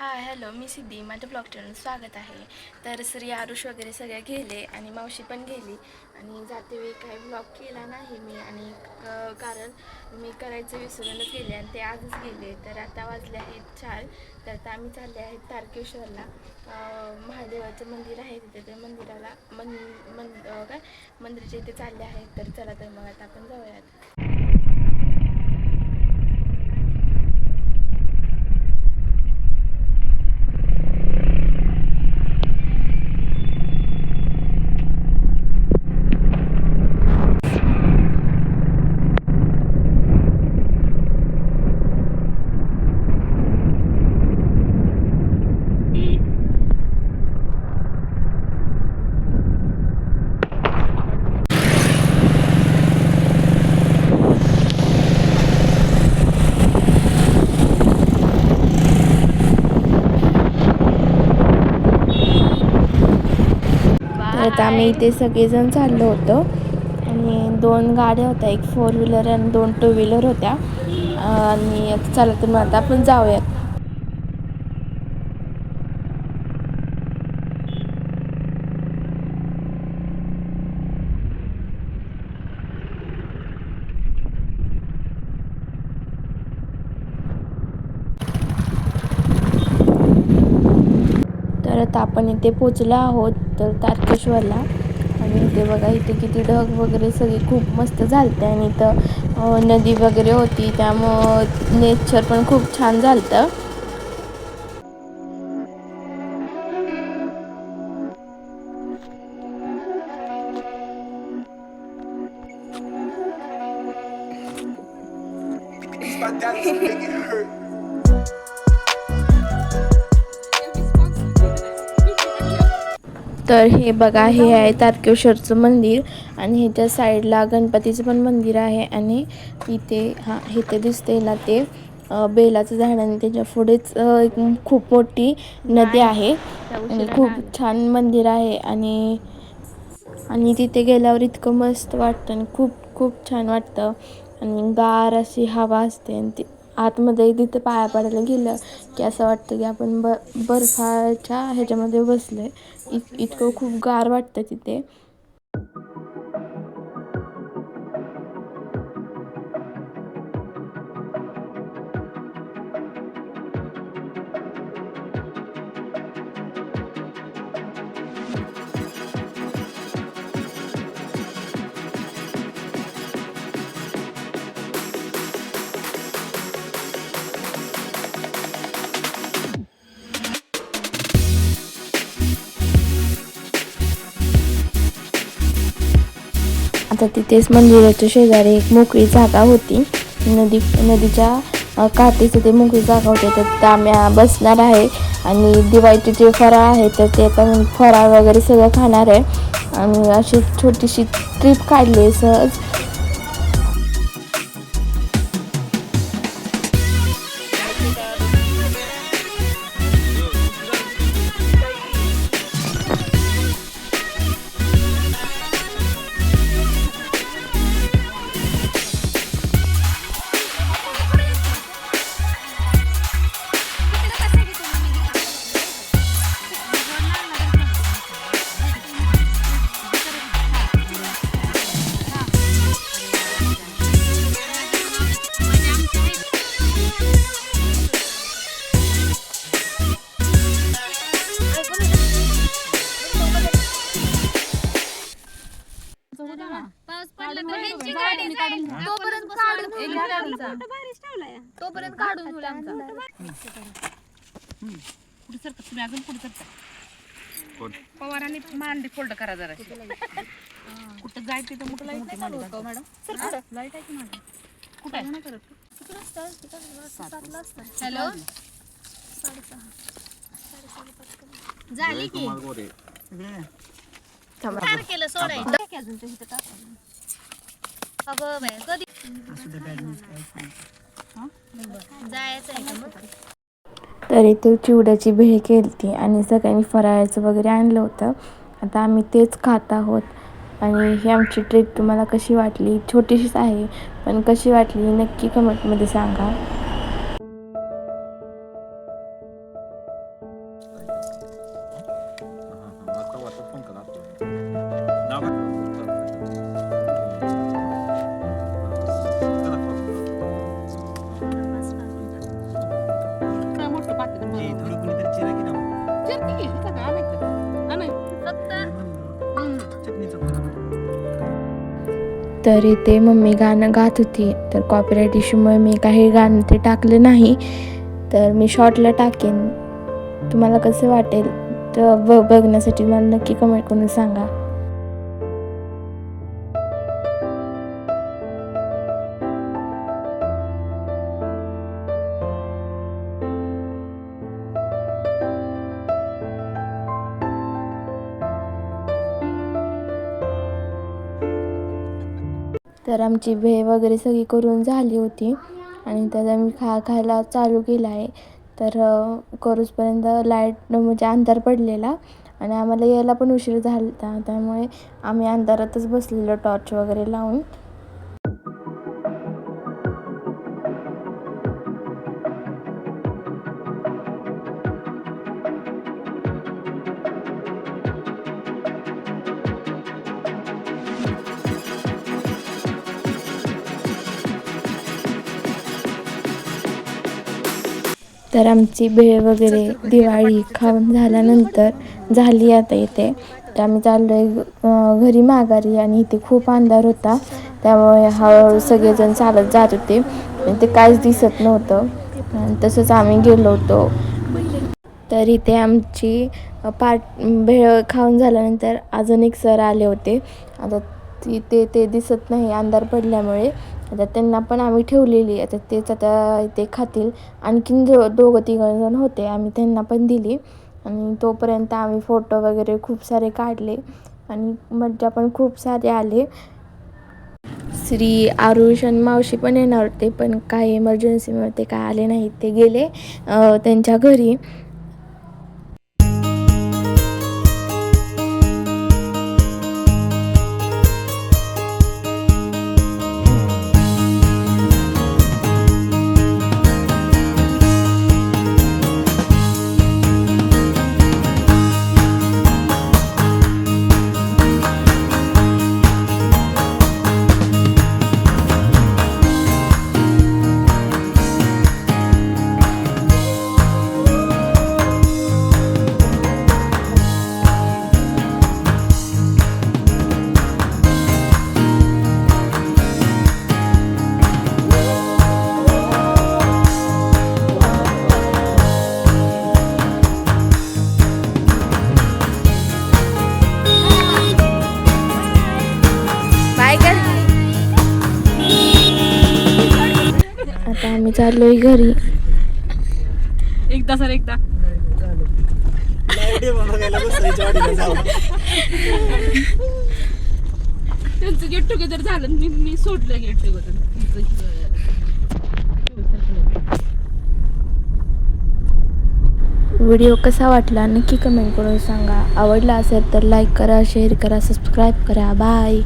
Hi hello मी सिद्धी. माझ्या blog channel स्वागत आहे. तर श्री आरुष वगैरे सगळ्या गेले आणि मावशी पण गेली. आणि जाते वेळी काही ब्लॉग केला नाही मी. आणि क- कारण मी करायचं विसरूनच गेले आणि ते आजच गेले. तर आता वाजले आहेत चार. तर आता आम्ही चालले आहेत तारकेश्वरला. महादेवाचं मंदिर आहे तिथे. त्या मंदिराला मन मन काय? मंदिराच्या इथे चालले आहेत. तर चला तर मग आता आपण जाऊयात. तर आम्ही इथे सगळेजण चाललो होतो. आणि दोन गाड्या होत्या एक फोर व्हीलर आणि दोन टू व्हीलर होत्या. आणि चला तर मग आता आपण जाऊयात तर आता आपण इथे पोचलो आहोत तर तारकेश्वरला. आणि इथे बघा इथे किती ढग वगैरे सगळी खूप मस्त झालते. आणि इथं नदी वगैरे होती त्यामुळं नेचर पण खूप छान झालतं. My daddy's make it hurt. तर हे बघा हे आहे तारकेश्वरचं मंदिर आणि ह्याच्या साईडला गणपतीचं पण मंदिर आहे आणि इथे हा इथे दिसते ना ते बेलाचं झाड आणि त्याच्या पुढेच एक खूप मोठी नदी आहे. आणि खूप छान मंदिर आहे आणि आणि तिथे गेल्यावर इतकं मस्त वाटतं आणि खूप खूप छान वाटतं. आणि गार अशी हवा असते आणि ती आतमध्ये तिथे पाया पडायला गेलं की असं वाटतं की आपण ब बर्फाच्या ह्याच्यामध्ये बसलो आहे इत इतकं खूप गार वाटतं तिथे. आता तिथेच मंदिराच्या शेजारी एक मोकळी जागा होती. नदी नदीच्या काठी तिथे ते मोकळी जागा होती. तर तिथं आम्ही बसणार आहे. आणि दिवाळीचे जे फराळ आहे तर ते आता फराळ वगैरे सगळं खाणार आहे. आणि अशी छोटीशी ट्रीप काढली आहे सहज. ह्यांची गाडी जाईल. तोपर्यंत काढून तोपर्यंत काढून आमचा. पुढे सरका तुम्ही अजून पुढे सरका पवारांनी मांडी फोल्ड करा जरा कुठं जायचं तिथं मोठं लाइट नाही चालू होतं. मॅडम लाइट आहे की माझी कुठं आहे? हॅलो? झाली की? छान केलं सोडायचं अगं बाई कधी जायचं आहे का मग तर इथे चिवड्याची भेळ केली आणि सगळ्यांनी फराळाचं वगैरे आणलं होतं. आता आम्ही तेच खात आहोत. आणि ही आमची ट्रिप तुम्हाला कशी वाटली? छोटीशीच आहे पण कशी वाटली? नक्की कमेंटमध्ये सांगा. तर इथे मम्मी गाणं गात होती. तर कॉपीराईट इश्यूमुळे मी काही गाणं ते टाकलं नाही. तर मी शॉर्टला टाकेन. तुम्हाला कसं वाटेल? तर ब बघण्यासाठी मला नक्की कमेंट करून सांगा. तर आमची भेळ वगैरे सगळी करून झाली होती. आणि त्याचा मी खा खायला चालू केला आहे. तर करूसपर्यंत लाइट म्हणजे अंधार पडलेला आणि आम्हाला यायला पण उशीर झाला. होता त्यामुळे आम्ही अंधारातच बसलेलो टॉर्च वगैरे लावून. तर आमची भेळ वगैरे दिवाळी खाऊन झाल्यानंतर झाली आता इथे. तर आम्ही चाललो आहे घरी माघारी आणि इथे खूप अंधार होता. त्यामुळे हळूहळू सगळेजण चालत जात होते. ते काहीच दिसत नव्हतं. आणि तसंच आम्ही गेलो होतो. तर इथे आमची पाट भेळ खाऊन झाल्यानंतर अजून एक सर आले होते. आता तिथे ते दिसत नाही अंधार पडल्यामुळे. आता त्यांना पण आम्ही ठेवलेली आता तेच आता ते खातील. आणखीन जो दोघं तिघं जण होते. आम्ही त्यांना पण दिली. आणि तोपर्यंत आम्ही फोटो वगैरे खूप सारे काढले. आणि मज्जा पण खूप सारे आले. श्री आरुष आणि मावशी पण येणार होते पण काही इमर्जन्सीमध्ये काय आले नाहीत. ते गेले त्यांच्या घरी. आता आम्ही चाललोय घरी. एकदा सर एकदा. त्यांचं गेट टुगेदर झालं. मी मी सोडलं गेट टुगेदर व्हिडिओ कसा वाटला? नक्की कमेंट करून सांगा. आवडला असेल तर लाईक करा शेअर करा सबस्क्राईब करा. बाय